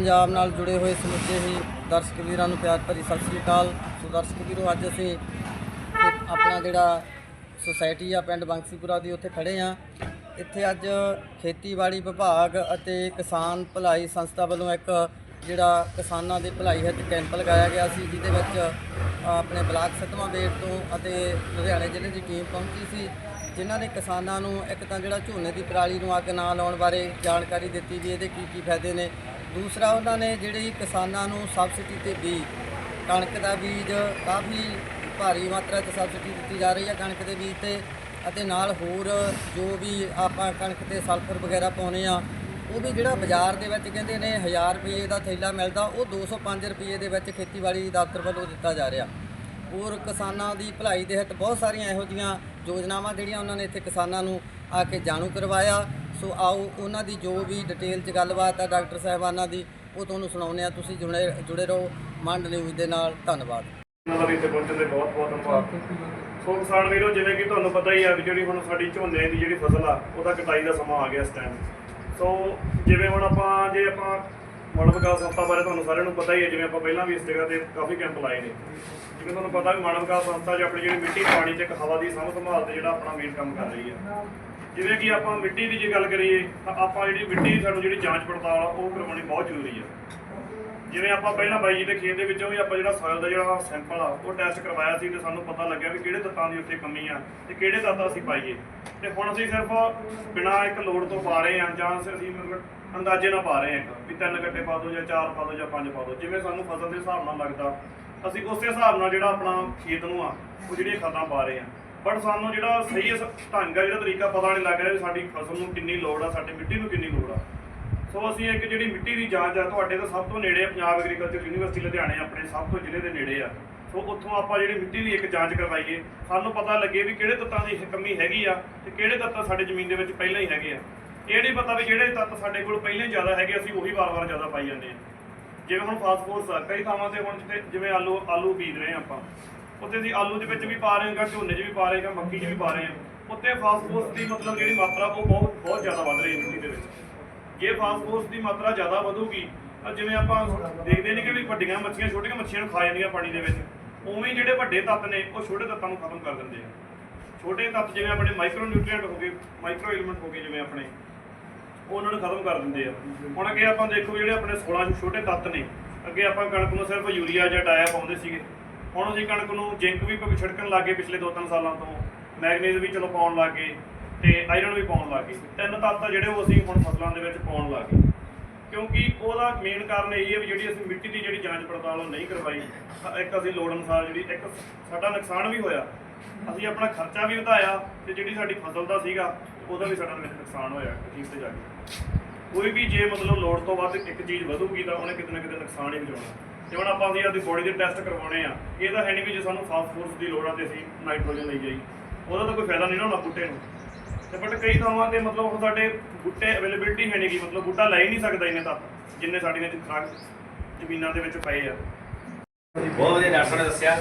ਪੰਜਾਬ ਨਾਲ ਜੁੜੇ ਹੋਏ ਸਮੁੱਚੇ ਹੀ ਦਰਸ਼ਕ ਵੀਰਾਂ ਨੂੰ ਪਿਆਰ ਭਰੀ ਸਤਿ ਸ੍ਰੀ ਅਕਾਲ। ਸੋ ਦਰਸ਼ਕ ਵੀਰੋ, ਅੱਜ ਅਸੀਂ ਆਪਣਾ ਜਿਹੜਾ ਸੁਸਾਇਟੀ ਆ, ਪਿੰਡ ਬੰਕਸੀਪੁਰਾ ਦੀ ਉੱਥੇ ਖੜੇ ਆ ਇੱਥੇ ਅੱਜ ਖੇਤੀਬਾੜੀ ਵਿਭਾਗ ਅਤੇ ਕਿਸਾਨ ਭਲਾਈ ਸੰਸਥਾ ਵੱਲੋਂ ਇੱਕ ਜਿਹੜਾ ਕਿਸਾਨਾਂ ਦੇ ਭਲਾਈ ਹਿੱਤ ਕੈਂਪ ਲਗਾਇਆ ਗਿਆ ਸੀ, ਜਿਹਦੇ ਵਿੱਚ ਆਪਣੇ ਬਲਾਕ ਸਤਵਾਂ ਬੇਟ ਤੋਂ ਅਤੇ ਲੁਧਿਆਣੇ ਜ਼ਿਲ੍ਹੇ ਦੀ ਟੀਮ ਪਹੁੰਚੀ ਸੀ, ਜਿਨ੍ਹਾਂ ਨੇ ਕਿਸਾਨਾਂ ਨੂੰ ਇੱਕ ਤਾਂ ਜਿਹੜਾ ਝੋਨੇ ਦੀ ਪਰਾਲੀ ਨੂੰ ਅੱਗ ਨਾ ਲਾਉਣ ਬਾਰੇ ਜਾਣਕਾਰੀ ਦਿੱਤੀ ਵੀ ਇਹਦੇ ਕੀ ਕੀ ਫਾਇਦੇ ਨੇ ਦੂਸਰਾ ਉਹਨਾਂ ਨੇ ਜਿਹੜੀ ਕਿਸਾਨਾਂ ਨੂੰ ਸਬਸਿਡੀ ਤੇ ਬੀਜ ਕਣਕ ਦਾ ਬੀਜ ਕਾਫੀ ਭਾਰੀ ਮਾਤਰਾ 'ਚ ਸਬਸਿਡੀ ਦਿੱਤੀ ਜਾ ਰਹੀ ਹੈ ਕਣਕ ਦੇ ਬੀਜ ਤੇ ਅਤੇ ਨਾਲ ਹੋਰ ਜੋ ਵੀ ਆਪਾਂ ਕਣਕ ਤੇ ਸਲਫਰ ਵਗੈਰਾ ਪਾਉਨੇ ਆ ਉਹ ਵੀ ਜਿਹੜਾ ਬਾਜ਼ਾਰ ਦੇ ਵਿੱਚ ਕਹਿੰਦੇ ਨੇ 1000 ਰੁਪਏ ਦਾ ਥੈਲਾ ਮਿਲਦਾ, ਉਹ 205 ਰੁਪਏ ਦੇ ਵਿੱਚ ਖੇਤੀਬਾੜੀ ਦਫ਼ਤਰ ਵੱਲੋਂ ਦਿੱਤਾ ਜਾ ਰਿਹਾ। ਹੋਰ ਕਿਸਾਨਾਂ ਦੀ ਭਲਾਈ ਦੇ ਹਿੱਤ ਬਹੁਤ ਸਾਰੀਆਂ ਇਹੋ ਜੀਆਂ ਯੋਜਨਾਵਾਂ ਜਿਹੜੀਆਂ ਉਹਨਾਂ ਨੇ ਇੱਥੇ ਕਿਸਾਨਾਂ ਨੂੰ ਆ ਕੇ ਜਾਣੂ ਕਰਵਾਇਆ। ਸੋ ਆਓ ਉਹਨਾਂ ਦੀ ਜੋ ਵੀ ਡਿਟੇਲ 'ਚ ਗੱਲਬਾਤ ਆ ਡਾਕਟਰ ਸਾਹਿਬਾਨਾਂ ਦੀ, ਉਹ ਤੁਹਾਨੂੰ ਸੁਣਾਉਂਦੇ ਆ। ਤੁਸੀਂ ਜੁੜੇ ਜੁੜੇ ਰਹੋ ਮੰਡ ਨਿਊਜ਼ ਦੇ ਨਾਲ। ਧੰਨਵਾਦ। ਉਹਨਾਂ ਦਾ ਇੱਥੇ ਪਹੁੰਚਣ ਦੇ ਬਹੁਤ ਬਹੁਤ ਧੰਨਵਾਦ। ਸੋ ਕਿਸਾਨ ਵੀਰੋ, ਜਿਵੇਂ ਕਿ ਤੁਹਾਨੂੰ ਪਤਾ ਹੀ ਆ ਵੀ ਜਿਹੜੀ ਹੁਣ ਸਾਡੀ ਝੋਨੇ ਦੀ ਜਿਹੜੀ ਫਸਲ ਆ, ਉਹਦਾ ਕਟਾਈ ਦਾ ਸਮਾਂ ਆ ਗਿਆ ਇਸ ਟਾਈਮ ਸੋ ਜਿਵੇਂ ਹੁਣ ਆਪਾਂ, ਜੇ ਆਪਾਂ ਮਾਨਵ ਵਿਕਾਸ ਸੰਸਥਾ ਬਾਰੇ ਤੁਹਾਨੂੰ ਸਾਰਿਆਂ ਨੂੰ ਪਤਾ ਹੀ ਹੈ ਜਿਵੇਂ ਆਪਾਂ ਪਹਿਲਾਂ ਵੀ ਇਸ ਜਗ੍ਹਾ ਤੇ ਕਾਫੀ ਕੈਂਪ ਲਾਏ ਨੇ। ਜਿਵੇਂ ਤੁਹਾਨੂੰ ਪਤਾ ਵੀ ਮਾਨਵ ਵਿਕਾਸ ਸੰਸਥਾ ਜੋ ਆਪਣੀ ਜਿਹੜੀ ਮਿੱਟੀ ਪਾਣੀ ਤੇ ਇੱਕ ਹਵਾ ਦੀ ਸਾਂਭ ਸੰਭਾਲ ਤੇ ਜਿਹੜਾ ਆਪਣਾ ਮੇਨ ਕੰਮ ਕਰ ਰਹੀ ਹੈ ਜਿਵੇਂ ਕਿ ਆਪਾਂ ਮਿੱਟੀ ਦੀ ਜੇ ਗੱਲ ਕਰੀਏ, ਤਾਂ ਆਪਾਂ ਜਿਹੜੀ ਮਿੱਟੀ ਦੀ ਸਾਨੂੰ ਜਿਹੜੀ ਜਾਂਚ ਪੜਤਾਲ ਆ, ਉਹ ਕਰਵਾਉਣੀ ਬਹੁਤ ਜ਼ਰੂਰੀ ਆ। ਜਿਵੇਂ ਆਪਾਂ ਪਹਿਲਾਂ ਬਾਈ ਜੀ ਦੇ ਖੇਤ ਦੇ ਵਿੱਚੋਂ ਵੀ ਆਪਾਂ ਜਿਹੜਾ ਸੋਇਲ ਦਾ ਜਿਹੜਾ ਸੈਂਪਲ ਆ, ਉਹ ਟੈਸਟ ਕਰਵਾਇਆ ਸੀ ਤੇ ਸਾਨੂੰ ਪਤਾ ਲੱਗਿਆ ਵੀ ਕਿਹੜੇ ਤੱਤਾਂ ਦੀ ਉੱਥੇ ਕਮੀ ਆ ਤੇ ਕਿਹੜੇ ਤੱਤ ਅਸੀਂ ਪਾਈਏ। ਤੇ ਹੁਣ ਅਸੀਂ ਸਿਰਫ ਬਿਨਾਂ ਇੱਕ ਲੋੜ ਤੋਂ ਪਾ ਰਹੇ ਹਾਂ ਜਾਂ ਅਸੀਂ ਮਤਲਬ ਅੰਦਾਜ਼ੇ ਨਾਲ ਪਾ ਰਹੇ ਹਾਂ ਇੱਕ ਵੀ ਤਿੰਨ ਗੱਟੇ ਪਾ ਦਿਓ ਜਾਂ ਚਾਰ ਪਾ ਦਿਓ ਜਾਂ ਪੰਜ ਪਾ ਦਿਓ। ਜਿਵੇਂ ਸਾਨੂੰ ਫਸਲ ਦੇ ਹਿਸਾਬ ਨਾਲ ਲੱਗਦਾ, ਅਸੀਂ ਉਸੇ ਹਿਸਾਬ ਨਾਲ ਜਿਹੜਾ ਆਪਣਾ ਖੇਤ ਨੂੰ ਆ, ਉਹ ਜਿਹੜੀਆਂ ਖਾਦਾਂ ਪਾ ਰਹੇ ਹਾਂ ਬਟ ਸਾਨੂੰ ਜਿਹੜਾ ਸਹੀ ਇਸ ਢੰਗ ਆ ਜਿਹੜਾ ਤਰੀਕਾ ਪਤਾ ਨਹੀਂ ਲੱਗ ਰਿਹਾ ਵੀ ਸਾਡੀ ਫਸਲ ਨੂੰ ਕਿੰਨੀ ਲੋੜ ਆ, ਸਾਡੀ ਮਿੱਟੀ ਨੂੰ ਕਿੰਨੀ ਲੋੜ ਆ। ਸੋ ਅਸੀਂ ਇੱਕ ਜਿਹੜੀ ਮਿੱਟੀ ਦੀ ਜਾਂਚ ਆ, ਤੁਹਾਡੇ ਤੋਂ ਸਭ ਤੋਂ ਨੇੜੇ ਪੰਜਾਬ ਐਗਰੀਕਲਚਰ ਯੂਨੀਵਰਸਿਟੀ ਲੁਧਿਆਣੇ ਆਪਣੇ ਸਭ ਤੋਂ ਜ਼ਿਲ੍ਹੇ ਦੇ ਨੇੜੇ ਆ। ਸੋ ਉੱਥੋਂ ਆਪਾਂ ਜਿਹੜੀ ਮਿੱਟੀ ਦੀ ਇੱਕ ਜਾਂਚ ਕਰਵਾਈਏ, ਸਾਨੂੰ ਪਤਾ ਲੱਗੇ ਵੀ ਕਿਹੜੇ ਤੱਤਾਂ ਦੀ ਕਮੀ ਹੈਗੀ ਆ ਤੇ ਕਿਹੜੇ ਤੱਤ ਸਾਡੇ ਜ਼ਮੀਨ ਦੇ ਵਿੱਚ ਪਹਿਲਾਂ ਹੀ ਹੈਗੇ ਆ। ਇਹ ਨਹੀਂ ਪਤਾ ਵੀ ਜਿਹੜੇ ਤੱਤ ਸਾਡੇ ਕੋਲ ਪਹਿਲਾਂ ਹੀ ਜ਼ਿਆਦਾ ਹੈਗੇ, ਅਸੀਂ ਉਹੀ ਵਾਰ-ਵਾਰ ਜ਼ਿਆਦਾ ਪਾਈ ਜਾਂਦੇ ਆ। ਜਿਵੇਂ ਹੁਣ ਫਾਸਫੋਰਸ ਆ, ਕਈ ਥਾਵਾਂ ਤੇ ਹੁਣ ਜਿੱਥੇ ਜਿਵੇਂ ਆਲੂ ਆਲੂ ਬੀਜ ਰਹੇ ਆ ਆਪਾਂ। ਉੱਥੇ ਅਸੀਂ ਆਲੂ ਦੇ ਵਿੱਚ ਵੀ ਪਾ ਰਹੇ ਹਾਂ ਝੋਨੇ 'ਚ ਵੀ ਪਾ ਰਹੇ ਹਾਂ ਮੱਕੀ 'ਚ ਵੀ ਪਾ ਰਹੇ ਹਾਂ। ਉੱਥੇ ਫਾਸਫੋਰਸ ਦੀ ਮਤਲਬ ਜਿਹੜੀ ਮਾਤਰਾ ਉਹ ਬਹੁਤ ਬਹੁਤ ਜ਼ਿਆਦਾ ਵੱਧ ਰਹੀ ਹੈ ਮਿੱਟੀ ਦੇ ਵਿੱਚ। ਜੇ ਫਾਸਫੋਰਸ ਦੀ ਮਾਤਰਾ ਜ਼ਿਆਦਾ ਵਧੂਗੀ, ਤਾਂ ਜਿਵੇਂ ਆਪਾਂ ਦੇਖਦੇ ਨੇ ਕਿ ਵੀ ਵੱਡੀਆਂ ਮੱਛੀਆਂ ਛੋਟੀਆਂ ਮੱਛੀਆਂ ਨੂੰ ਖਾ ਜਾਂਦੀਆਂ ਪਾਣੀ ਦੇ ਵਿੱਚ, ਉਵੇਂ ਜਿਹੜੇ ਵੱਡੇ ਤੱਤ ਨੇ, ਉਹ ਛੋਟੇ ਤੱਤਾਂ ਨੂੰ ਖਤਮ ਕਰ ਦਿੰਦੇ ਆ। ਛੋਟੇ ਤੱਤ ਜਿਵੇਂ ਆਪਣੇ ਮਾਈਕਰੋ ਨਿਊਟ੍ਰੀਐਂਟ ਹੋ ਗਏ ਮਾਈਕਰੋ ਐਲੀਮੈਂਟ ਹੋ ਗਏ ਜਿਵੇਂ ਆਪਣੇ, ਉਹ ਉਹਨਾਂ ਨੂੰ ਖਤਮ ਕਰ ਦਿੰਦੇ ਆ। ਹੁਣ ਅੱਗੇ ਆਪਾਂ ਦੇਖੋ ਜਿਹੜੇ ਆਪਣੇ 16 ਛੋਟੇ ਤੱਤ ਨੇ, ਅੱਗੇ ਆਪਾਂ ਕਣਕ ਨੂੰ ਸਿਰਫ ਯੂਰੀਆ ਜਾਂ ਡਾਇਆ ਪਾਉਂਦੇ ਸੀਗੇ। ਹੁਣ ਅਸੀਂ ਕਣਕ ਨੂੰ ਜ਼ਿੰਕ ਵੀ ਪ- ਛਿੜਕਣ ਲੱਗੇ ਪਿਛਲੇ 2-3 ਸਾਲਾਂ ਤੋਂ, ਮੈਗਨੀਜ਼ ਵੀ ਚਲੋ ਪਾਉਣ ਲੱਗੇ ਤੇ ਆਇਰਨ ਵੀ ਪਾਉਣ ਲੱਗੇ ਤਿੰਨ ਤੱਤ ਜਿਹੜੇ ਉਹ ਅਸੀਂ ਹੁਣ ਫਸਲਾਂ ਦੇ ਵਿੱਚ ਪਾਉਣ ਲੱਗੇ ਕਿਉਂਕਿ ਉਹਦਾ ਮੇਨ ਕਾਰਨ ਇਹ ਹੈ ਵੀ ਜਿਹੜੀ ਅਸੀਂ ਮਿੱਟੀ ਦੀ ਜਿਹੜੀ ਜਾਂਚ ਪੜਤਾਲ ਉਹ ਨਹੀਂ ਕਰਵਾਈ, ਤਾਂ ਇੱਕ ਅਸੀਂ ਲੋੜ ਅਨੁਸਾਰ ਜਿਹੜੀ ਇੱਕ ਸਾਡਾ ਨੁਕਸਾਨ ਵੀ ਹੋਇਆ, ਅਸੀਂ ਆਪਣਾ ਖਰਚਾ ਵੀ ਵਧਾਇਆ ਤੇ ਜਿਹੜੀ ਸਾਡੀ ਫਸਲ ਦਾ ਸੀਗਾ, ਉਹਦਾ ਵੀ ਸਾਡਾ ਨੁਕਸਾਨ ਹੋਇਆ ਅਖੀਰ ਤੇ ਜਾ ਕੇ। ਕੋਈ ਵੀ ਜੇ ਮਤਲਬ ਲੋੜ ਤੋਂ ਵੱਧ ਇੱਕ ਚੀਜ਼ ਵਧੂਗੀ ਤਾਂ ਉਹਨੇ ਕਿਤੇ ਨਾ ਕਿਤੇ ਨੁਕਸਾਨ ਹੀ ਪਹੁੰਚਾਉਣਾ। ਤੇ ਹੁਣ ਆਪਾਂ ਅਸੀਂ ਆਪਣੀ ਬੋਡੀ ਦੇ ਟੈਸਟ ਕਰਵਾਉਣੇ ਆ। ਇਹ ਤਾਂ ਹੈ ਨਹੀਂ ਵੀ ਜੇ ਸਾਨੂੰ ਫਾਸਫੋਰਸ ਦੀ ਲੋੜ ਆ ਤੇ ਅਸੀਂ ਨਾਈਟ੍ਰੋਜਨ ਲਈ ਜਾਈ। ਉਹਦਾ ਤਾਂ ਕੋਈ ਫਾਇਦਾ ਨਹੀਂ ਨਾ ਹੋਣਾ ਬੂਟੇ ਨੂੰ। ਤੇ ਬਟ ਕਈ ਥਾਵਾਂ ਤੇ ਮਤਲਬ ਹੁਣ ਸਾਡੇ ਬੂਟੇ ਅਵੇਲੇਬਿਲਟੀ ਹੈ ਨਹੀਂਗੀ ਮਤਲਬ ਬੂਟਾ ਲੈ ਹੀ ਨਹੀਂ ਸਕਦਾ ਇਹਨੇ ਤਾਂ, ਜਿੰਨੇ ਸਾਡੀਆਂ ਖਰਾਕ ਜ਼ਮੀਨਾਂ ਦੇ ਵਿੱਚ ਪਏ ਆ। ਬਹੁਤ ਵਧੀਆ ਡਾਕਟਰ ਨੇ ਦੱਸਿਆ।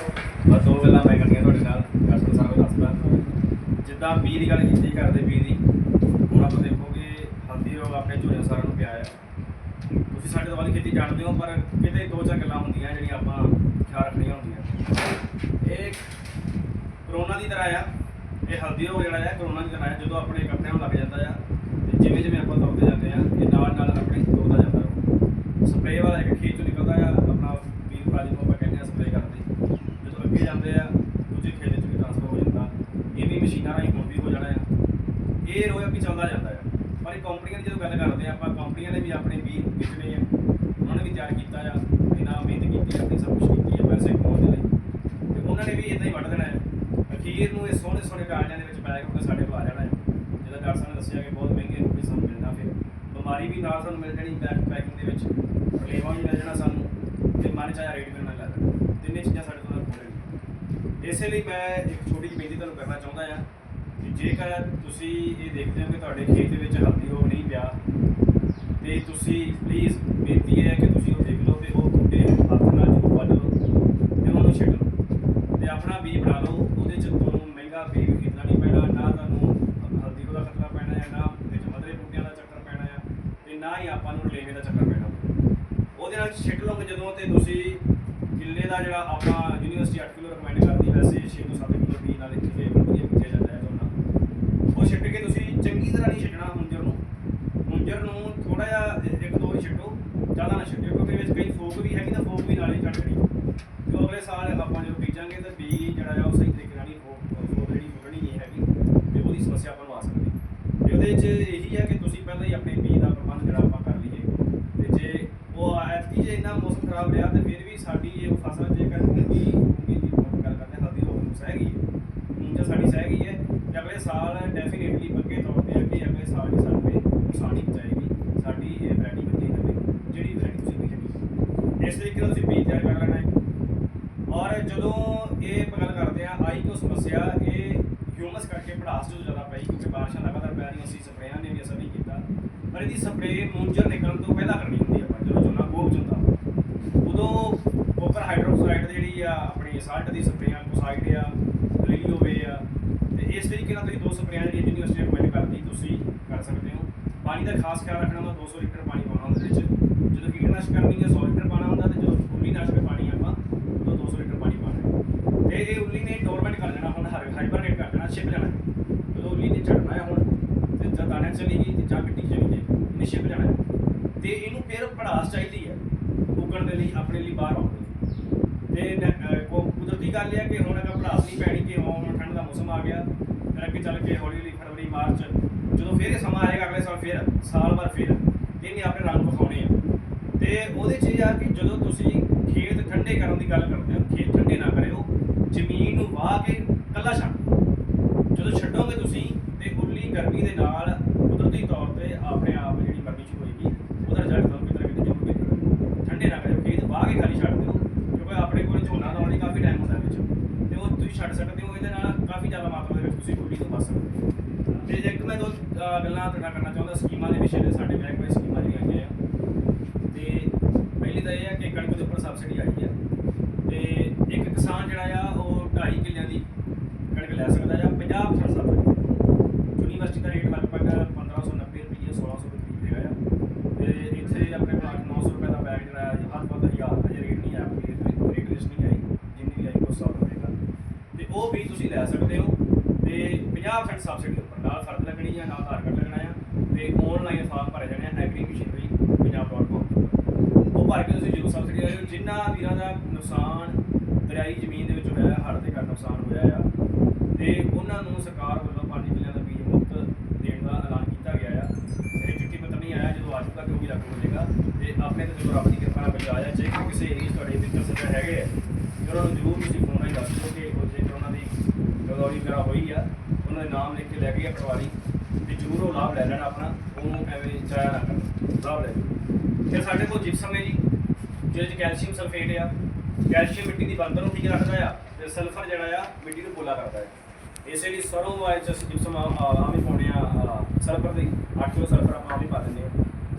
ਬਸ ਦੋ ਗੱਲਾਂ ਮੈਂ ਕਰਨੀਆਂ ਤੁਹਾਡੇ ਨਾਲ। ਡਾਕਟਰ ਸਾਹਿਬ ਨੇ ਦੱਸਦਾ ਜਿੱਦਾਂ ਬੀ ਦੀ ਗੱਲ ਕੀਤੀ ਕਰਦੇ ਬੀ ਦੀ, ਹੁਣ ਆਪਾਂ ਦੇਖੋਗੇ ਹਲਦੀ ਰੋਗ ਆਪਣੇ ਝੋਨੇ ਸਾਰਿਆਂ ਨੂੰ ਪਿਆ ਆ। ਤੁਸੀਂ ਸਾਡੇ ਤੋਂ ਵਾਲੀ ਖੇਤੀ ਜਾਣਦੇ ਹੋ, ਪਰ ਕਿਤੇ ਦੋ ਚਾਰ ਗੱਲਾਂ ਹੁੰਦੀਆਂ ਜਿਹੜੀਆਂ ਆਪਾਂ ਖਿਆਲ ਰੱਖਣੀਆਂ ਹੁੰਦੀਆਂ। ਇਹ ਕਰੋਨਾ ਦੀ ਤਰ੍ਹਾਂ ਆ, ਇਹ ਹਲਦੀ ਰੋਗ ਜਿਹੜਾ ਆ, ਕਰੋਨਾ ਦੀ ਤਰ੍ਹਾਂ ਆ, ਜਦੋਂ ਆਪਣੇ ਕੱਪੜਿਆਂ ਨੂੰ ਲੱਗ ਜਾਂਦਾ ਆ, ਤੇ ਜਿਵੇਂ ਜਿਵੇਂ ਆਪਾਂ ਤੁਰਦੇ ਜਾਂਦੇ ਆ ਇਹ ਨਾਲ ਨਾਲ ਆਪਣੇ ਤੁਰਦਾ ਜਾਂਦਾ ਸਪਰੇਅ ਵਾਲਾ ਇੱਕ ਖੇਤ ਚੋਂ ਨਿਕਲਦਾ ਆ ਆਪਣਾ ਵੀਰ ਪ੍ਰਾਜੀ ਨੂੰ ਆਪਾਂ ਕਹਿੰਦੇ ਆ ਸਪਰੇਅ ਕਰਦੇ ਜਦੋਂ ਅੱਗੇ ਜਾਂਦੇ ਆ ਦੂਜੇ ਖੇਤ ਵਿੱਚ ਵੀ ਟ੍ਰਾਂਸਫਰ ਹੋ ਜਾਂਦਾ ਇਹ ਵੀ ਮਸ਼ੀਨਾਂ ਰਾਹੀਂ ਹੁਣ ਵੀ ਹੋ ਜਾਣਾ ਆ ਇਹ ਰੋਇਆ ਵੀ ਚੱਲਦਾ ਜਾਂਦਾ ਆ ਪਰ ਇਹ ਕੰਪਨੀਆਂ ਦੀ ਜਦੋਂ ਗੱਲ ਕਰਦੇ ਆ ਆਪਾਂ ਕੰਪਨੀਆਂ ਨੇ ਵੀ ਆਪਣੇ ਵੀ ਵੇਚਣੇ ਆ ਉਹਨਾਂ ਨੇ ਵੀ ਤਿਆਰ ਕੀਤਾ ਆ ਇਹਨਾਂ ਮਿਹਨਤ ਕੀਤੀ ਆ ਆਪਣੀ ਸਭ ਕੁਝ ਕੀਤੀ ਆ ਪੈਸੇ ਕਮਾਉਣ ਦੇ ਲਈ ਤੇ ਉਹਨਾਂ ਨੇ ਵੀ ਇਦਾਂ ਹੀ ਵੱਢ ਦੇਣਾ ਹੈ ਅਖੀਰ ਨੂੰ ਇਹ ਸੋਹਣੇ ਸੋਹਣੇ ਕਾਗਜ਼ਾਂ ਦੇ ਵਿੱਚ ਪੈਕ ਹੋ ਕੇ ਸਾਡੇ ਕੋਲ ਆ ਜਾਣਾ ਹੈ। ਜਿਹਦਾ ਡਾਕਟਰ ਸਾਹਿਬ ਨੇ ਦੱਸਿਆ ਕਿ ਬਹੁਤ ਮਹਿੰਗੇ ਰੂਪ ਵਿੱਚ ਸਾਨੂੰ ਮਿਲਣਾ ਫਿਰ। ਬਿਮਾਰੀ ਵੀ ਨਾਲ ਸਾਨੂੰ ਮਿਲ ਜਾਣੀ ਪੈਕ ਪੈਕਿੰਗ ਦੇ ਵਿੱਚ। ਫਲੇਵਾ ਵੀ ਮਿਲ ਜਾਣਾ ਸਾਨੂੰ ਤੇ ਮਨ ਚਾਹਿਆ ਰੇਟ ਵੀ ਮਿਲ ਜਾਣਾ ਤਿੰਨੇ ਚੀਜ਼ਾਂ ਸਾਡੇ ਤੋਂ ਹੋ ਜਾਣਗੀਆਂ ਇਸੇ ਲਈ ਮੈਂ ਇੱਕ ਛੋਟੀ ਜਿਹੀ ਬੇਨਤੀ ਤੁਹਾਨੂੰ ਕਰਨਾ ਚਾਹੁੰਦਾ ਹਾਂ ਕਿ ਜੇਕਰ ਤੁਸੀਂ ਇਹ ਦੇਖਦੇ ਹੋ ਕਿ ਤੁਹਾਡੇ ਖੇਤ ਦੇ ਵਿੱਚ ਹਲਦੀ ਹੋ ਨਹੀਂ ਪਿਆ, ਤੇ ਤੁਸੀਂ ਪਲੀਜ਼ ਬੇਨਤੀ ਹੈ ਕਿ ਤੁਸੀਂ ਉਹ ਦੇਖ ਲਓ ਤੇ ਉਹ ਬੂਟੇ ਹੱਥ ਨਾਲ ਜ਼ਰੂਰ ਵੱਢ ਲਓ ਤੇ ਉਹਨੂੰ ਛਿੱਟ ਲਓ ਤੇ ਆਪਣਾ ਬੀਜ ਬਣਾ ਲਓ ਉਹਦੇ ਚ ਤੁਹਾਨੂੰ ਮਹਿੰਗਾ ਬੀਜ ਖਰੀਦਣਾ ਨਹੀਂ ਪੈਣਾ ਨਾ ਤੁਹਾਨੂੰ ਹਲਦੀ ਰੋਗ ਦਾ ਖਤਰਾ ਪੈਣਾ ਹੈ ਨਾ ਵਿੱਚ ਮਧਰੇ ਬੂਟਿਆਂ ਦਾ ਚੱਕਰ ਪੈਣਾ ਹੈ ਤੇ ਨਾ ਹੀ ਆਪਾਂ ਨੂੰ ਲੇਵੇ ਦਾ ਚੱਕਰ ਪੈਣਾ ਜਦੋਂ ਤੇ ਤੁਸੀਂ ਕਿੱਲੇ ਦਾ ਜਿਹੜਾ ਆਪਾਂ ਯੂਨੀਵਰਸਿਟੀ 8 ਕਿਲੋ ਰეკਮੈਂਡ ਕਰਦੀ ਵੈਸੇ 6 ਤੋਂ 7 ਕਿਲੋ ਬੀਜ ਨਾਲ ਇੱਥੇ ਵਧੀਆ ਬੀਜਿਆ ਜਾਂਦਾ ਹੈ ਝੋਨਾ ਉਹ ਛਿੱਟ ਕੇ ਤੁਸੀਂ ਚੰਗੀ ਤਰ੍ਹਾਂ ਨਹੀਂ ਛਿੱਟਣਾ ਮੁੰਜਰ ਨੂੰ ਮੁੰਜਰ ਨੂੰ ਥੋੜਾ ਜਿਹਾ ਇ- ਇੱਕ ਦੋ ਹੀ ਛਿੱਟੋ ਜ਼ਿਆਦਾ ਨਾ ਛਿੱਟਿਓ ਕਿਉਂਕਿ ਵਿੱਚ ਕਈ ਫੋਕ ਵੀ ਹੈਗੀ ਤਾਂ ਫੋਕ ਵੀ ਨਾਲੇ ਹੀ ਕੱਟ ਗਈ ਤੇ ਅਗਲੇ ਸਾਲ ਆਪਾਂ ਜਦੋਂ ਬੀਜਾਂਗੇ ਤਾਂ ਬੀਜ ਜਿਹੜਾ ਆ ਉਹ ਸਹੀ ਤਰੀਕੇ ਨਾਲ ਨਹੀਂ ਫੋਕ ਫੋਕ ਜਿਹੜੀ ਫੁੱਟਣੀ ਨਹੀਂ ਹੈਗੀ ਤੇ ਉਹਦੀ ਸਮੱਸਿਆ ਆਪਾਂ ਨੂੰ ਆ ਸਕਦੀ ਤੇ ਉਹਦੇ ਵਿੱਚ ਇਹੀ ਹੈ ਕਿ ਤੁਸੀਂ ਪਹਿਲਾਂ ਹੀ ਆਪਣੇ ਬੀਜ ਦਾ ਪ੍ਰਬੰਧ ਜਿਹੜਾ ਆਪਾਂ ਕਰ ਲਈਏ ਤੇ ਜੇ ਉਹ ਐਤਕੀ ਜੇ ਇੰਨਾ ਮੌਸਮ ਖਰਾਬ ਰਿਹਾ ਤੇ ਫਿਰ ਵੀ ਸਾਡੀ ਇਹ ਫਸਲ ਜੇਕਰ ਮੂੰਗੀ ਮੂੰਗੀ ਦੀ ਆਪਾਂ ਗੱਲ ਕਰਦੇ ਹਾਂ, ਹਲਦੀ ਰੋਗ ਨੂੰ ਸਹਿ ਗਈ ਹੈ ਮੂੰਗਾ ਸਾਡੀ ਸਹਿ ਗਈ ਹੈ ਤੇ ਅਗਲੇ ਸਾਲ ਡੈਫੀਨੇਟਲੀ ਪੱਕੇ ਤੌਰ ਤੇ ਅੱਗੇ ਅਗਲੇ ਸਾਲ ਵੀ ਸਾਨੂੰ ਨੁਕਸਾਨ ਹੀ ਪਹੁੰਚਾਏਗੀ ਸਾਡੀ ਇਹ ਵੈਰਾਈਟੀ ਵਧੀਆ ਨਵੇਂ ਜਿਹੜੀ ਵੈਰਾਈਟੀ ਤੁਸੀਂ ਬੀਜਣੀ ਇਸ ਤਰੀਕੇ ਨਾਲ ਤੁਸੀਂ ਬੀਜ ਤਿਆਰ ਕਰ ਲੈਣਾ ਹੈ। ਔਰ ਜਦੋਂ ਇਹ ਆਪਾਂ ਗੱਲ ਕਰਦੇ ਆ ਆਈ ਕਿਉਂ ਸਮੱਸਿਆ ਇਹ ਹਿਊਮਸ ਕਰਕੇ ਪੜਾਸ ਜੋ ਜ਼ਿਆਦਾ ਪਈ, ਕਿਉਂਕਿ ਬਾਰਿਸ਼ਾਂ ਲਗਾਤਾਰ ਪੈ ਰਹੀਆਂ ਸੀ, ਸਪਰੇਆਂ ਨੇ ਵੀ ਅਸਰ ਨਹੀਂ ਕੀਤਾ। ਪਰ ਇਹਦੀ ਸਪਰੇ ਮੂੰਜਰ ਨਿਕਲਣ ਤੋਂ ਪਹਿਲਾਂ ਕਰਨੀ ਹੁੰਦੀ ਆਪਾਂ, ਜਦੋਂ ਝੋਨਾ ਗੋਭ ਹੁੰਦਾ ਉਦੋਂ ਕੋਪਰ ਹਾਈਡਰੋਕਸਾਈਡ ਜਿਹੜੀ ਆ, ਆਪਣੀ ਸਾਲਟ ਦੀ ਸਪਰੇਆਂ ਕੋਸਾਈਡ ਆ ਲੀਲੀਓ ਵੇ ਆ ਤੇ ਇਸ ਤਰੀਕੇ ਨਾਲ ਤੁਸੀਂ ਦੋ ਸਪਰੇਆਂ ਜਿਹੜੀ ਯੂਨੀਵਰਸਿਟੀ ਰეკਮੈਂਡ ਕਰਦੀ ਤੁਸੀਂ ਕਰ ਸਕਦੇ ਹੋ। ਪਾਣੀ ਦਾ ਖਾਸ ਖਿਆਲ ਰੱਖਣਾ ਹੁੰਦਾ 200 ਲੀਟਰ ਪਾਣੀ ਪਾਉਣਾ ਉਹਦੇ ਵਿੱਚ। ਜਦੋਂ ਕੀਟਨਾਸ਼ਕ ਕਰਨੀ ਹੈ 100 ਲੀਟਰ ਪਾਣਾ ਹੁੰਦਾ ਤੇ ਜਦੋਂ ਉੱਲੀ ਨਾਸ਼ਕ ਪਾਣੀ ਆਪਾਂ ਉਦੋਂ 200 ਲੀਟਰ ਪਾਣੀ ਪਾਣਾ ਤੇ ਇਹ ਉੱਲੀ ਨੇ ਡੋਰਮੈਂਟ ਕਰ ਦੇਣਾ ਹੁਣ ਹਾਈਬਰਨੇਟ ਕਰ ਦੇਣਾ, ਛਿਪ ਜਾਣਾ। ਜਦੋਂ ਉੱਲੀ ਨੇ ਛੱਡਣਾ ਹੈ ਹੁਣ, ਤੇ ਜਾਂ ਦਾਣੇ ਚਲੀ ਗਈ ਜਾਂ ਮਿੱਟੀ ਚਲੀ ਗਈ ਇਹਨੇ ਛਿਪ ਜਾਣਾ। ਤੇ ਇਹਨੂੰ ਫਿਰ ਪੜਾਸ ਚਾਹੀਦੀ ਹੈ, ਉੱਗਣ ਦੇ ਲਈ, ਆਪਣੇ ਲਈ ਬਾਹਰ ਆਉਣ ਤੇ ਕੁਦਰਤੀ ਗੱਲ ਹੈ ਕਿ ਹੁਣ ਅਗਰ ਪੜਾਸ ਨਹੀਂ ਪੈਣੀ, ਕਿ ਹੁਣ ਠੰਡ ਦਾ ਮੌਸਮ ਆ ਗਿਆ ਫਿਰ ਅੱਗੇ ਚੱਲ ਕੇ ਹੌਲੀ ਹੌਲੀ ਫਰਵਰੀ, ਮਾਰਚ, ਜਦੋਂ ਫਿਰ ਇਹ ਸਮਾਂ ਆਏਗਾ ਅਗਲੇ ਸਾਲ, ਫਿਰ ਸਾਲ ਭਰ ਫਿਰ ਇਹਨੇ ਆਪਣੇ ਰੰਗ ਵਿਖਾਉਣੇ ਆ। ਤੇ ਉਹਦੇ 'ਚ ਇਹ ਆ ਕਿ ਜਦੋਂ ਤੁਸੀਂ ਖੇਤ ਠੰਡੇ ਕਰਨ ਦੀ ਗੱਲ ਕਰਦੇ ਹੋ, ਖੇਤ ਠੰਡੇ ਨਾ ਕਰਿਓ, ਜ਼ਮੀਨ ਨੂੰ ਵਾਹ ਕੇ ਕੱਲਾ ਛੱਡ ਜਦੋਂ ਛੱਡੋਗੇ ਤੁਸੀਂ ਤੇ ਉੱਲੀ ਗਰਮੀ ਦੇ ਨਾਲ ਕੁਦਰਤੀ ਤੌਰ ਤੇ ਆਪਣੇ ਆਪ ਜਿਹੜੀ ਗਰਮੀ ਸ਼ੁਰੂ ਹੋਏਗੀ ਉਹਦਾ ਰਿਜ਼ਲਟ ਤੁਹਾਨੂੰ ਕਿਤੇ ਨਾ ਕਿਤੇ ਜ਼ਰੂਰ ਮਿਲੇਗਾ ਠੰਡੇ ਨਾ ਕਰਿਓ ਖੇਤ ਵਾਹ ਕੇ ਖਾਲੀ ਛੱਡ ਦਿਓ ਕਿਉਂਕਿ ਆਪਣੇ ਕੋਲ ਝੋਨਾ ਲਾਉਣ ਲਈ ਕਾਫੀ ਟਾਈਮ ਹੁੰਦਾ ਵਿੱਚ ਤੇ ਉਹ ਤੁਸੀਂ ਛੱਡ ਸਕਦੇ ਹੋ ਇਹਦੇ ਨਾਲ ਕਾਫੀ ਜ਼ਿਆਦਾ ਮਾਤਰਾ ਦੇ ਵਿੱਚ ਤੁਸੀਂ ਉੱਲੀ ਤੋਂ ਬਚ ਸਕਦੇ ਹੋ ਤੇ ਇੱਕ ਮੈਂ ਦੋ ਅਹ, ਗੱਲਾਂ ਤੁਹਾਡਾ ਕਰਨਾ ਚਾਹੁੰਦਾ ਸਕੀਮਾਂ ਦੇ ਵਿਸ਼ੇ ਤੇ ਸਾਡੇ ਬੈਂਕ ਵਿੱਚ ਸਕੀਮਾਂ ਜਿਹੜੀਆਂ ਆਈਆਂ ਆ ਤੇ ਪਹਿਲੀ ਤਾਂ ਇਹ ਹੈ ਕਿ ਕਣਕ ਦੇ ਉੱਪਰ ਸਬਸਿਡੀ ਆਈ ਹੈ ਤੇ ਇੱਕ ਕਿਸਾਨ ਜਿਹੜਾ ਆ ਉਹ 2.5 ਕਿੱਲਿਆਂ ਦੀ ਕਣਕ ਲੈ ਸਕਦਾ ਆ 50% ਸਬਸਿਡੀ ਯੂਨੀਵਰਸਿਟੀ ਦਾ ਰੇਟ ਲਗਭਗ 1590 ਰੁਪਏ 1600 ਰੁਪਏ ਹੈਗਾ ਆ ਤੇ ਇੱਥੇ ਆਪਣੇ ਕੋਲ 900 ਰੁਪਏ ਦਾ ਬੈਗ ਜਿਹੜਾ ਹੈ ਹੱਥ ਪੱਤ ਹਜ਼ਾਰ ਅਜੇ ਰੇਟ ਨਹੀਂ ਆਇਆ ਕੋਈ ਰੇਟ ਲਿਸਟ ਨਹੀਂ ਆਈ ਜਿੰਨੀ ਵੀ ਆਈ ਉਸ ਹਿਸਾਬ ਨਾਲ ਹੋਏਗਾ ਤੇ ਉਹ ਵੀ ਤੁਸੀਂ ਲੈ ਸਕਦੇ ਹੋ ਤੇ 50% ਸਬਸਿਡੀ ਉੱਪਰ ਨਾਲ ਫਰਦ ਲੱਗਣੀ ਆ ਨਾਲ ਆਧਾਰ ਕਾਰਡ ਲੱਗਣਾ ਆ ਤੇ ਆਨਲਾਈਨ ਫਾਰਮ ਭਰੇ ਜਾਣੇ ਆ ਐਗਰੀ ਮਸ਼ੀਨਰੀ ਪੰਜਾਬ.com ਉਹ ਭਰ ਕੇ ਤੁਸੀਂ ਜਦੋਂ ਸਬਸਿਡੀ ਲੈ ਲਿਓ ਜਿੰਨਾ ਵੀਰਾਂ ਦਾ ਨੁਕਸਾਨ ਦਰਿਆਈ ਜ਼ਮੀਨ ਦੇ ਵਿੱਚ ਹੋਇਆ ਹੈ ਹੜ੍ਹ ਦੇ ਕਾਰਨ ਨੁਕਸਾਨ ਹੋਇਆ ਆ ਤੇ ਉਹਨਾਂ ਨੂੰ ਸਰਕਾਰ ਵੱਲੋਂ 5 ਕਿੱਲਿਆਂ ਦਾ ਬੀਜ ਮੁਫਤ ਦੇਣ ਦਾ ਐਲਾਨ ਕੀਤਾ ਗਿਆ ਆ ਇਹ ਚਿੱਠੀ ਪੱਤਰ ਨਹੀਂ ਆਇਆ ਜਦੋਂ ਅੱਜ ਤੱਕ ਉਹ ਵੀ ਲਾਗੂ ਹੋ ਜਾਏਗਾ ਤੇ ਆਪਣੇ ਤੇ ਜਦੋਂ ਰੱਬ ਦੀ ਕਿਰਪਾ ਨਾਲ ਬਚਾਇਆ ਜੇਕਰ ਕਿਸੇ ਏਰੀਆ 'ਚ ਤੁਹਾਡੇ ਮਿੱਤਰ ਸੱਜਣ ਹੈਗੇ ਆ ਤੇ ਉਹਨਾਂ ਨੂੰ ਜ਼ਰੂਰ ਤੁਸੀਂ ਫੋਨ ਰਾਹੀਂ ਦੱਸ ਦਿਓ ਕਿ ਉਹ ਜੇਕਰ ਉਹਨਾਂ ਦੀ ਗਦੌਰੀ ਵਗੈਰਾ ਹੋਈ ਆ ਉਹਨਾਂ ਦੇ ਨਾਮ ਆ ਪਟਵਾਰੀ ਤੇ ਜ਼ਰੂਰ ਉਹ ਲਾਭ ਲੈ ਲੈਣ ਆਪਣਾ ਉਹਨੂੰ ਐਵੇਂ ਚਾਇਆ ਨਾ ਕਰਨ ਲਾਭ ਲੈ ਫਿਰ ਸਾਡੇ ਕੋਲ ਜਿਪਸਮ ਹੈ ਜੀ, ਜਿਹਦੇ ਚ ਕੈਲਸ਼ੀਅਮ ਸਲਫੇਟ ਆ। ਕੈਲਸ਼ੀਅਮ ਮਿੱਟੀ ਦੀ ਬਣਤਰ ਨੂੰ ਠੀਕ ਰੱਖਦਾ ਆ, ਤੇ ਸਲਫਰ ਜਿਹੜਾ ਆ, ਮਿੱਟੀ ਨੂੰ ਪੋਲਾ ਕਰਦਾ ਹੈ। ਇਸੇ ਲਈ ਸਰੋਂ ਵਾਇਚ ਅਸੀਂ ਜਿਪਸਮ ਆਮ ਹੀ ਪਾਉਂਦੇ ਆ ਸਲਫਰ ਦੀ 8 ਕਿਲੋ ਸਲਫਰ ਆਪਾਂ ਆਮ ਹੀ ਪਾ ਦਿੰਦੇ ਆ।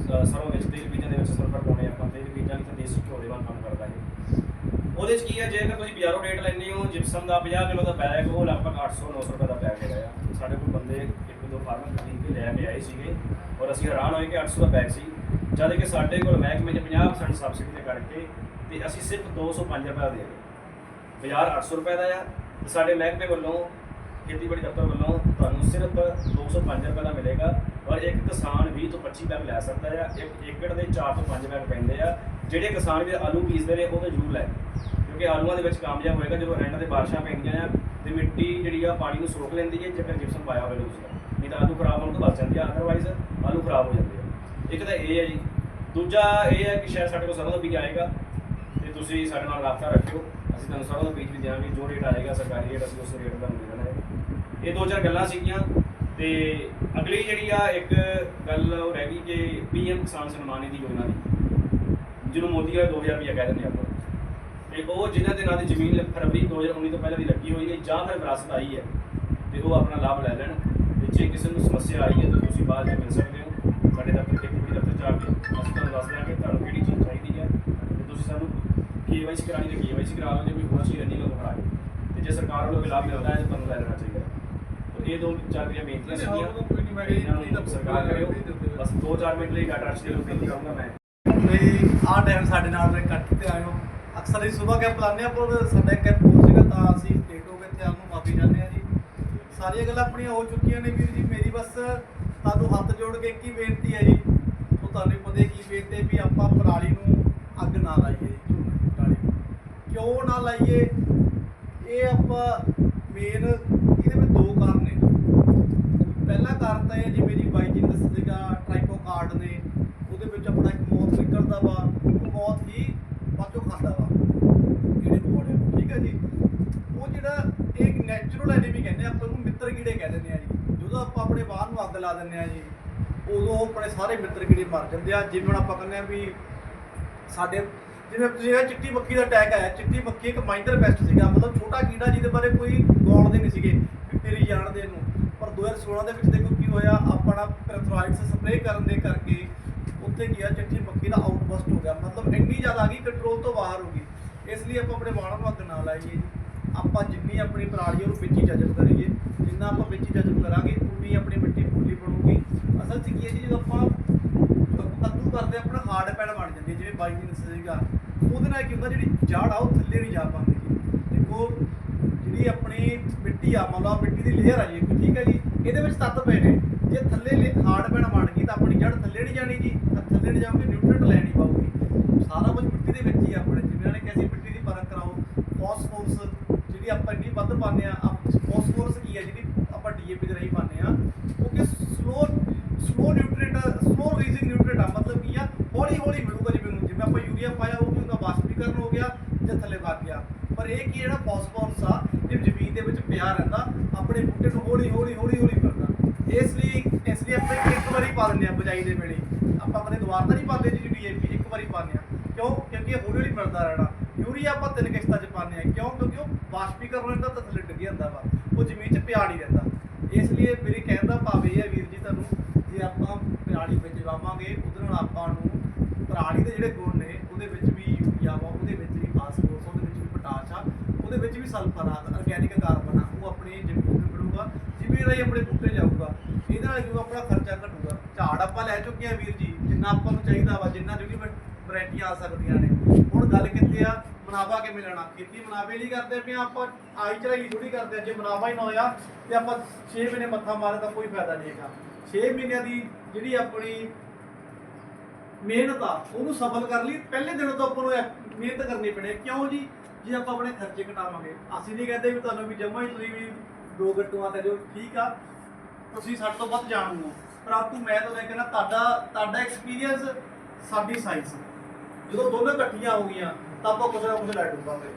ਸ- ਸਰੋਂ ਵਿੱਚ ਦੇ ਬੀਜਾਂ ਦੇ ਵਿੱਚ ਸਲਫਰ ਪਾਉਂਦੇ ਆ ਆਪਾਂ ਤੇਲ ਬੀਜਾਂ ਵਿੱਚ ਤਾਂ ਦੇਸੀ ਘਿਓ ਦੇ ਵਾਂਗ ਕੰਮ ਕਰਦਾ ਹੈ ਉਹਦੇ ਚ ਕੀ ਹੈ ਜੇ ਜੇਕਰ ਤੁਸੀਂ ਬਾਜ਼ਾਰੋਂ ਰੇਟ ਲੈਂਦੇ ਹੋ, ਜਿਪਸਮ ਦਾ 50 ਕਿਲੋ ਦਾ ਬੈਗ ਉਹ ਲਗਭਗ 800 900 ਰੁਪਏ ਦਾ ਬੈਗ ਹੈਗਾ ਆ। ਸਾਡੇ ਕੋਲ ਬੰਦੇ ਇੱਕ ਦੋ ਫਾਰਮਰ ਖਰੀਦ ਕੇ ਲੈ ਕੇ ਆਏ ਸੀਗੇ ਔਰ ਅਸੀਂ ਹੈਰਾਨ ਹੋਏ ਕਿ 800 ਦਾ ਬੈਗ ਸੀ। ਜਦ ਕਿ ਸਾਡੇ ਕੋਲ ਮਹਿਕਮੇ ਨੇ 50% ਸਬਸਿਡੀ ਤੇ ਕਰਕੇ ਤੇ ਅਸੀਂ ਸਿਰਫ 205 ਰੁਪਏ ਦਾ ਦੇ ਰਹੇ ਬਾਜ਼ਾਰ 800 ਰੁਪਏ ਦਾ ਆ ਤੇ ਸਾਡੇ ਮਹਿਕਮੇ ਵੱਲੋਂ, ਖੇਤੀਬਾੜੀ ਦਫ਼ਤਰ ਵੱਲੋਂ ਤੁਹਾਨੂੰ ਸਿਰਫ 205 ਰੁਪਏ ਦਾ ਮਿਲੇਗਾ ਔਰ ਇੱਕ ਕਿਸਾਨ 20 ਤੋਂ 25 ਬੈਗ ਲੈ ਸਕਦਾ ਆ। ਇੱਕ ਏਕੜ ਦੇ 4 ਤੋਂ 5 ਬੈਗ ਪੈਂਦੇ ਆ। ਜਿਹੜੇ ਕਿਸਾਨ ਵੀ ਆਲੂ ਬੀਜਦੇ ਨੇ, ਉਹ ਤਾਂ ਜ਼ਰੂਰ ਲੈ। ਕਿਉਂਕਿ ਆਲੂਆਂ ਦੇ ਵਿੱਚ ਕਾਮਯਾਬ ਹੋਏਗਾ ਜਦੋਂ ਐਂਡ ਤੇ ਬਾਰਿਸ਼ਾਂ ਪੈਂਦੀਆਂ ਆ ਤੇ ਮਿੱਟੀ ਜਿਹੜੀ ਆ ਪਾਣੀ ਨੂੰ ਸੋਖ ਲੈਂਦੀ ਹੈ, ਜੇਕਰ ਜਿਪਸਮ ਪਾਇਆ ਹੋਵੇ ਦੂਸਰਾ ਨਹੀਂ ਤਾਂ ਆਲੂ ਖਰਾਬ ਹੋਣ ਤੋਂ ਬਚ ਜਾਂਦੇ ਆ। ਅਦਰਵਾਈਜ਼ ਆਲੂ ਖਰਾਬ ਹੋ ਜਾਂਦੇ ਆ। ਇੱਕ ਤਾਂ ਇਹ ਹੈ ਜੀ। ਦੂਜਾ ਇਹ ਹੈ ਕਿ ਸ਼ਾਇਦ ਸਾਡੇ ਕੋਲ ਸਰੋਂ ਦਾ ਬੀਜ ਆਏਗਾ ਤੇ ਤੁਸੀਂ ਸਾਡੇ ਨਾਲ ਰਾਬਤਾ ਰੱਖਿਓ। ਅਸੀਂ ਤੁਹਾਨੂੰ ਸਰੋਂ ਦਾ ਬੀਜ ਵੀ ਦੇਵਾਂਗੇ ਜੋ ਰੇਟ ਆਏਗਾ, ਸਰਕਾਰੀ ਰੇਟ ਅਸੀਂ ਉਸ ਰੇਟ ਦਾ ਦੇ ਦੇਣਾ ਹੈ। ਇਹ ਦੋ ਚਾਰ ਗੱਲਾਂ ਸੀਗੀਆਂ ਤੇ ਅਗਲੀ ਜਿਹੜੀ ਆ ਇੱਕ ਗੱਲ ਉਹ ਰਹਿ ਗਈ ਕਿ ਪੀਐਮ ਕਿਸਾਨ ਸਨਮਾਨ ਨਿਧੀ ਯੋਜਨਾ ਦੀ, ਜਿਹਨੂੰ ਮੋਦੀ ਵਾਲੇ 2000 ਰੁਪਏ ਕਹਿ ਦਿੰਦੇ ਆਪਾਂ। ਤੇ ਉਹ ਜਿਨ੍ਹਾਂ ਦੇ ਨਾਂ ਦੀ ਜ਼ਮੀਨ ਫਰਵਰੀ 2019 ਤੋਂ ਪਹਿਲਾਂ ਦੀ ਲੱਗੀ ਹੋਈ ਹੈ ਜਾਂ ਫਿਰ ਵਿਰਾਸਤ ਆਈ ਹੈ ਤੇ ਉਹ ਆਪਣਾ ਲਾਭ ਲੈ ਲੈਣ। ਤੇ ਜੇ ਕਿਸੇ ਨੂੰ ਸਮੱਸਿਆ ਆਈ ਹੈ ਤਾਂ ਤੁਸੀਂ ਬਾਅਦ ਵਿੱਚ ਮਿਲ ਸਕਦੇ ਹੋ। ਸਾਡੇ ਦਫ਼ਤਰ ਖੇਤੀਬਾੜੀ ਦਫ਼ਤਰ ਜਾ ਕੇ ਅਸੀਂ ਤੁਹਾਨੂੰ ਦੱਸ ਦਿਆਂਗੇ ਤੁਹਾਨੂੰ ਕਿਹੜੀ ਚੀਜ਼ ਚਾਹੀਦੀ ਹੈ। ਤੇ ਤੁਸੀਂ ਸਾਨੂੰ ਕੇਵਾਈਸੀ ਕਰਾਣੀ ਤੇ ਕੇਵਾਈਸੀ ਕਰਾ ਲਓ ਜੇ ਕੋਈ ਹੋਰ ਚੀਜ਼ ਨਹੀਂ ਲੋ ਕਰਾ ਕੇ ਤੇ ਜੇ ਸਰਕਾਰ ਵੱਲੋਂ ਲਾਭ ਮਿਲਦਾ ਹੈ ਤਾਂ ਤੁਹਾਨੂੰ ਲੈ ਲੈਣਾ ਚਾਹੀਦਾ ਇਹ ਦੋ ਚਾਰ ਮੇਰੀਆਂ ਬੇਨਤੀਆਂ ਸੀਗੀਆਂ। ਸਰਕਾਰ ਕਰਿਓ। ਬਸ 2-4 ਮਿੰਟ ਲਈ ਡਾਟਾ ਅਰਸ਼ ਦੇ ਰੂਪ ਵਿੱਚ ਕਰਾਂਗਾ ਮੈਂ। ਆਹ ਟਾਈਮ ਸਾਡੇ ਨਾਲ ਦੇ ਕੱਟ ਤੇ ਆਇਓ। ਅਕਸਰ ਹੀ ਸਵੇਰ ਕੈਂਪ ਲਾਉਂਦੇ ਆ ਪਰ ਸਾਡਾ ਇੱਕ ਕੈਂਪ ਹੋ ਸੀਗਾ ਤਾਂ ਅਸੀਂ ਲੇਟ ਹੋ ਗਏ ਤੇ ਆਪ ਨੂੰ ਮਾਫੀ ਚਾਹੁੰਦੇ ਆ ਜੀ। ਸਾਰੀਆਂ ਗੱਲਾਂ ਆਪਣੀਆਂ ਹੋ ਚੁੱਕੀਆਂ ਨੇ ਵੀਰ ਜੀ, ਮੇਰੀ ਬਸ ਤੁਹਾਨੂੰ ਹੱਥ ਜੋੜ ਕੇ ਕੀ ਬੇਨਤੀ ਹੈ ਜੀ, ਉਹ ਤੁਹਾਨੂੰ ਪਤਾ ਕੀ ਬੇਨਤੀ ਵੀ ਆਪਾਂ ਪਰਾਲੀ ਨੂੰ ਅੱਗ ਨਾ ਲਾਈਏ, ਜੀ ਪਰਾਲੀ ਕਿਉਂ ਨਾ ਲਾਈਏ? ਇਹ ਆਪਾਂ ਮੇਨ ਇਹਦੇ ਵਿੱਚ ਦੋ ਕਾਰਨ ਨੇ ਪਹਿਲਾ ਕਾਰਨ ਤਾਂ ਇਹ ਹੈ ਜਿਵੇਂ ਜੀ ਬਾਈ ਜੀ ਨੇ ਦੱਸਿਆ ਸੀਗਾ ਟ੍ਰਾਈਕੋ ਕਾਰਡ ਨੇ ਉਹਦੇ ਵਿੱਚ ਆਪਣਾ ਇੱਕ ਮੌਤ ਨਿਕਲਦਾ ਵਾ ਉਹ ਮੌਤ ਹੀ ਬਾਚੋ ਖਾਂਦਾ ਵਾ ਕੀੜੇ ਪਕੌੜੇ ਨੂੰ, ਠੀਕ ਹੈ ਜੀ ਉਹ ਜਿਹੜਾ ਇੱਕ ਨੈਚੁਰਲ ਐਨੀਮੀ ਕਹਿੰਦੇ ਆ, ਆਪਾਂ ਉਹਨੂੰ ਮਿੱਤਰ ਕੀੜੇ ਕਹਿ ਦਿੰਦੇ ਆ ਜੀ। ਜਦੋਂ ਆਪਾਂ ਆਪਣੇ ਬਾਹਰ ਨੂੰ ਅੱਗ ਲਾ ਦਿੰਦੇ ਆ ਜੀ ਉਦੋਂ ਆਪਣੇ ਸਾਰੇ ਮਿੱਤਰ ਕੀੜੇ ਮਰ ਜਾਂਦੇ ਆ। ਜਿਵੇਂ ਹੁਣ ਆਪਾਂ ਕਹਿੰਦੇ ਆ ਵੀ ਸਾਡੇ ਜਿਵੇਂ ਤੁਸੀਂ ਇਹ ਚਿੱਟੀ ਮੱਖੀ ਦਾ ਅਟੈਕ ਆਇਆ ਚਿੱਟੀ ਮੱਖੀ ਇੱਕ ਮਾਈਨਰ ਪੈਸਟ ਸੀਗਾ। ਮਤਲਬ ਛੋਟਾ ਕੀੜਾ ਜਿਹਦੇ ਬਾਰੇ ਕੋਈ ਗੌਰ ਦੇ ਨਹੀਂ ਸੀਗੇ ਵੀ ਫਿਰੀ ਜਾਣਦੇ ਨੂੰ। ਪਰ 2016 ਦੇ ਵਿੱਚ ਦੇਖੋ ਕੀ ਹੋਇਆ ਆਪਣਾ ਪੈਰਾਥਰਾਈਡਸ ਸਪਰੇਅ ਕਰਨ ਦੇ ਕਰਕੇ ਉੱਥੇ ਕੀ ਆ ਚਿੱਟੀ ਮੱਖੀ ਦਾ ਆਊਟਬਸਟ ਹੋ ਗਿਆ। ਮਤਲਬ ਇੰਨੀ ਜ਼ਿਆਦਾ ਆ ਗਈ ਕੰਟਰੋਲ ਤੋਂ ਬਾਹਰ ਹੋ ਗਈ। ਇਸ ਲਈ ਆਪਾਂ ਆਪਣੇ ਵਾਹਣਾਂ ਨੂੰ ਅੱਗ ਨਾ ਲਾਈਏ। ਜੀ ਆਪਾਂ ਜਿੰਨੀ ਆਪਣੀ ਪਰਾਲੀ ਉਹਨੂੰ ਵਿੱਚ ਜਜਬ ਕਰੀਏ। ਜਿੰਨਾ ਆਪਾਂ ਵਿੱਚ ਹੀ ਜਜਬ ਕਰਾਂਗੇ ਉਨੀ ਆਪਣੀ ਮਿੱਟੀ ਪੂਲੀ ਬਣੂਗੀ। ਅਸਲ 'ਚ ਕੀ ਹੈ ਜੀ ਜਦੋਂ ਆਪਾਂ ਕੱਦੂ ਕਰਦੇ ਆਪਣਾ ਹਾਰਡ ਪੈਡ ਬਣ ਜਾਂਦੀ ਜਿਵੇਂ ਬਾਈ ਜੀ ਨੇ ਸੀਗਾ। ਉਹਦੇ ਨਾਲ ਕੀ ਹੁੰਦਾ ਜਿਹੜੀ ਜੜ ਆ ਉਹ ਥੱਲੇ ਨਹੀਂ ਜਾ ਪਾਉਂਦੀ ਜੀ। ਦੇਖੋ ਜਿਹੜੀ ਆਪਣੀ ਮਿੱਟੀ ਆ ਮੰਨ ਲਓ ਮਿੱਟੀ ਦੀ ਲੇਅਰ ਆ ਜੀ ਇੱਕ, ਠੀਕ ਹੈ ਜੀ? ਇਹਦੇ ਵਿੱਚ ਤੱਤ ਪਏ ਨੇ। ਜੇ ਥੱਲੇ ਹਾਰਡ ਪੈਡ ਬਣ ਗਈ ਤਾਂ ਆਪਣੀ ਜੜ ਥੱਲੇ ਨਹੀਂ ਜਾਣੀ ਜੀ ਤਾਂ ਥੱਲੇ ਨਹੀਂ ਜਾਊਗੀ ਨਿਊਟ੍ਰੀਐਂਟ ਲੈ ਨਹੀਂ ਪਾਊਗੀ। ਸਾਰਾ ਕੁਝ ਮਿੱਟੀ ਦੇ ਵਿੱਚ ਹੀ ਆਪਣੇ ਜਿਵੇਂ ਉਹਨੇ ਕਿਹਾ ਸੀ ਮਿੱਟੀ ਦੀ ਪਰਖ ਕਰਾਓ। ਫਾਸਫੋਰਸ ਜਿਹੜੀ ਆਪਾਂ ਇੰਨੀ ਵੱਧ ਪਾਉਂਦੇ ਆ ਫਾਸਫੋਰਸ ਕੀ ਹੈ ਜਿਹੜੀ ਆਪਾਂ ਡੀਏਪੀ ਦੇ ਰਹੀ ਪਾਉਂਦੇ ਆ ਉਹ ਕਿ slow slow nutrient slow releasing nutrient ਆ, ਮਤਲਬ ਕੀ ਆ, ਹੌਲੀ ਹੌਲੀ ਮਿਲੂਗਾ ਜਿਵੇਂ ਨੂੰ ਜਿਵੇਂ ਆਪਾਂ ਯੂਰੀਆ ਪਾਇਆ, ਉਹ ਵੀ ਉਹਦਾ ਵਾਸ਼ਪੀਕਰਨ ਹੋ ਗਿਆ ਜਾਂ ਥੱਲੇ ਵਗ ਗਿਆ। ਪਰ ਇਹ ਕੀ ਜਿਹੜਾ ਫਾਸਫੋਰਸ ਆ, ਇਹ ਜ਼ਮੀਨ ਦੇ ਵਿੱਚ ਪਿਆ ਰਹਿੰਦਾ, ਆਪਣੇ ਬੂਟੇ ਨੂੰ ਹੌਲੀ ਹੌਲੀ ਹੌਲੀ ਹੌਲੀ ਮਿਲਦਾ। ਇਸ ਲਈ ਇਸ ਲਈ ਆਪਾਂ ਇੱਕ ਵਾਰੀ ਪਾ ਦਿੰਦੇ ਆ ਬਜਾਈ ਦੇ ਵੇਲੇ। ਆਪਾਂ ਕਦੇ ਦੁਬਾਰਾ ਨਹੀਂ ਪਾਉਂਦੇ ਜੀ ਡੀਏਪੀ ਇੱਕ ਵਾਰੀ ਪਾਉਂਦੇ ਆ ਕਿਉਂ? ਕਿਉਂਕਿ ਇਹ ਹੌਲੀ ਹੌਲੀ ਮਿਲਦਾ ਰਹਿਣਾ। ਯੂਰੀਆ ਆਪਾਂ ਤਿੰਨ ਕਿਸ਼ਤਾਂ 'ਚ ਪਾਉਂਦੇ ਆ ਕਿਉਂ? ਕਿਉਂਕਿ ਉਹ ਵਾਸ਼ਪੀਕਰਨ ਰਹਿੰਦਾ ਤਾਂ ਥੱਲੇ ਡਿੱਗ ਜਾਂਦਾ ਵਾ। ਉਹ ਜ਼ਮੀਨ 'ਚ ਪਿਆ ਨਹੀਂ ਰਹਿੰਦਾ। ਇਸ ਲਈ ਮੇਰੇ ਕਹਿਣ ਦਾ ਭਾਵ ਇਹ ਹੈ ਵੀਰ ਜੀ ਤੁਹਾਨੂੰ, ਜੇ ਆਪਾਂ ਪਰਾਲੀ ਵਿੱਚ ਵਾਵਾਂਗੇ ਉਹਦੇ ਨਾਲ ਆਪਾਂ ਨੂੰ ਪਰਾਲੀ ਦੇ ਜਿਹੜੇ ਗੁਣ ਨੇ, ਉਹਦੇ ਵਿੱਚ ਵੀ ਯੂਰੀਆ ਵਾ, ਉਹਦੇ ਵਿੱਚ ਵੀ ਫਾਸਫੋਰਸ, ਉਹਦੇ ਵਿੱਚ ਵੀ ਪੋਟਾਸ਼ ਆ, ਉਹਦੇ ਵਿੱਚ ਵੀ ਸਲਫਰ ਆ ਆਰਗੈਨਿਕ ਕਾਰਬਨ ਆ, ਉਹ ਆਪਣੀ ਜ਼ਮੀਨ ਨੂੰ ਮਿਲੂਗਾ ਜਿਵੇਂ ਰਾਹੀਂ ਆਪਣੇ ਬੂਟੇ ਜਾਊਗਾ। ਇਹਦੇ ਨਾਲ ਕਿਉਂ ਆਪਣਾ ਖਰਚਾ ਘਟੂਗਾ। ਝਾੜ ਆਪਾਂ ਲੈ ਚੁੱਕੇ ਆ ਵੀਰ ਜੀ, ਜਿੰਨਾ ਆਪਾਂ ਨੂੰ ਚਾਹੀਦਾ ਵਾ, ਜਿੰਨਾ ਜਿਹੜੀ ਵੈਰਾਈਟੀਆਂ ਆ ਸਕਦੀਆਂ ਨੇ। ਹੁਣ ਗੱਲ ਕਿੱਥੇ ਆ? ਮੁਨਾਫਾ ਕਿਵੇਂ ਲੈਣਾ? ਖੇਤੀ ਮੁਨਾਫੇ ਲਈ ਕਰਦੇ ਪਏ ਆ ਆਪਾਂ, ਆਈ ਚੜਾਈ ਥੋੜੀ ਕਰਦੇ ਜੇ ਮੁਨਾਫਾ ਹੀ ਨਾ ਹੋਇਆ ਤੇ ਆਪਾਂ 6 ਮਹੀਨੇ ਮੱਥਾ ਮਾਰੇ ਤਾਂ ਕੋਈ ਫਾਇਦਾ ਨਹੀਂ ਹੈਗਾ। 6 ਮਹੀਨਿਆਂ ਦੀ ਜਿਹੜੀ ਆਪਣੀ ਮਿਹਨਤ ਆ, ਉਹਨੂੰ ਸਫਲ ਕਰ ਲਈ ਪਹਿਲੇ ਦਿਨੋਂ ਤੋਂ ਆਪਾਂ ਨੂੰ ਮਿਹਨਤ ਕਰਨੀ ਪੈਣੀ ਕਿਉਂ ਜੀ? ਜੇ ਆਪਾਂ ਆਪਣੇ ਖਰਚੇ ਘਟਾਵਾਂਗੇ। ਅਸੀਂ ਨਹੀਂ ਕਹਿੰਦੇ ਵੀ ਤੁਹਾਨੂੰ ਵੀ ਜਮਾ ਹੀ ਤੁਸੀਂ ਵੀ ਦੋ ਗੱਟੂਆਂ ਤੇ ਜੋ ਠੀਕ ਆ, ਤੁਸੀਂ ਸਾਡੇ ਤੋਂ ਵੱਧ ਜਾਣੂ ਹੋ। ਪਰ ਆਪੂ ਮੈਂ ਤਾਂ ਕਹਿੰਦਾ, ਤੁਹਾਡਾ ਤੁਹਾਡਾ ਐਕਸਪੀਰੀਅੰਸ ਸਾਡੀ ਸਾਇੰਸ ਜਦੋਂ ਦੋਨੋਂ ਇਕੱਠੀਆਂ ਹੋ ਗਈਆਂ ਤਾਂ ਆਪਾਂ ਕੁਝ ਨਾ ਕੁਝ ਲੈ ਡੁੱਬਾਂਗੇ